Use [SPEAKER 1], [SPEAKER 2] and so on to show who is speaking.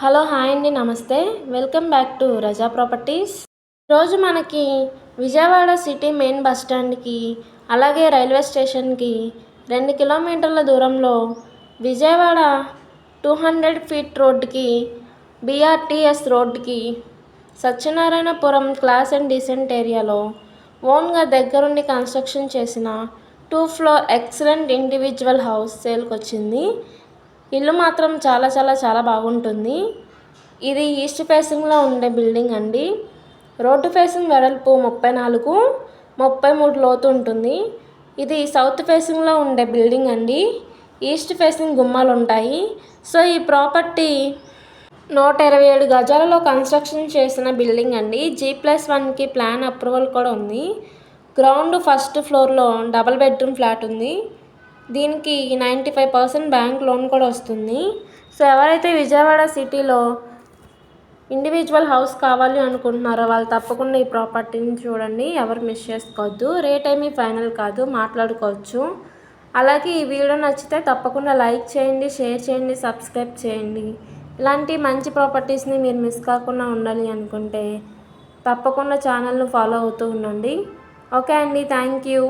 [SPEAKER 1] Hello hi అండి నమస్తే. Welcome back to Raza properties. ఈరోజు మనకి విజయవాడ సిటీ మెయిన్ బస్ స్టాండ్కి అలాగే రైల్వే స్టేషన్కి రెండు కిలోమీటర్ల దూరంలో విజయవాడ టూ హండ్రెడ్ ఫీట్ రోడ్డుకి బీఆర్టీఎస్ రోడ్డుకి సత్యనారాయణపురం క్లాస్ అండ్ డీసెంట్ ఏరియాలో ఓన్గా దగ్గరుండి కన్స్ట్రక్షన్ చేసిన two floor excellent individual house సేల్కి వచ్చింది ఇల్లు మాత్రం చాలా చాలా చాలా బాగుంటుంది. ఇది ఈస్ట్ ఫేసింగ్లో ఉండే బిల్డింగ్ అండి. రోడ్డు ఫేసింగ్ వెడల్పు ముప్పై నాలుగు ముప్పై మూడు లోతు ఉంటుంది. ఇది సౌత్ ఫేసింగ్లో ఉండే బిల్డింగ్ అండి. ఈస్ట్ ఫేసింగ్ గుమ్మాలు ఉంటాయి. సో ఈ ప్రాపర్టీ నూట ఇరవై ఏడు గజాలలో కన్స్ట్రక్షన్ చేసిన బిల్డింగ్ అండి. జీ ప్లస్ వన్కి ప్లాన్ అప్రూవల్ కూడా ఉంది. గ్రౌండ్ ఫస్ట్ ఫ్లోర్లో డబల్ బెడ్రూమ్ ఫ్లాట్ ఉంది. దీనికి ninety five percent bank loan కూడా వస్తుంది. సో ఎవరైతే విజయవాడ సిటీలో ఇండివిజువల్ హౌస్ కావాలి అనుకుంటున్నారో వాళ్ళు తప్పకుండా ఈ ప్రాపర్టీని చూడండి. ఎవరు మిస్ చేసుకోవద్దు. రేట్ ఏమీ ఫైనల్ కాదు. మాట్లాడుకోవచ్చు. అలాగే ఈ వీడియో నచ్చితే తప్పకుండా లైక్ చేయండి షేర్ చేయండి సబ్స్క్రైబ్ చేయండి. ఇలాంటి మంచి ప్రాపర్టీస్ని మీరు మిస్ కాకుండా ఉండాలి అనుకుంటే తప్పకుండా ఛానల్ను ఫాలో అవుతూ ఉండండి. ఓకే అండి. Thank you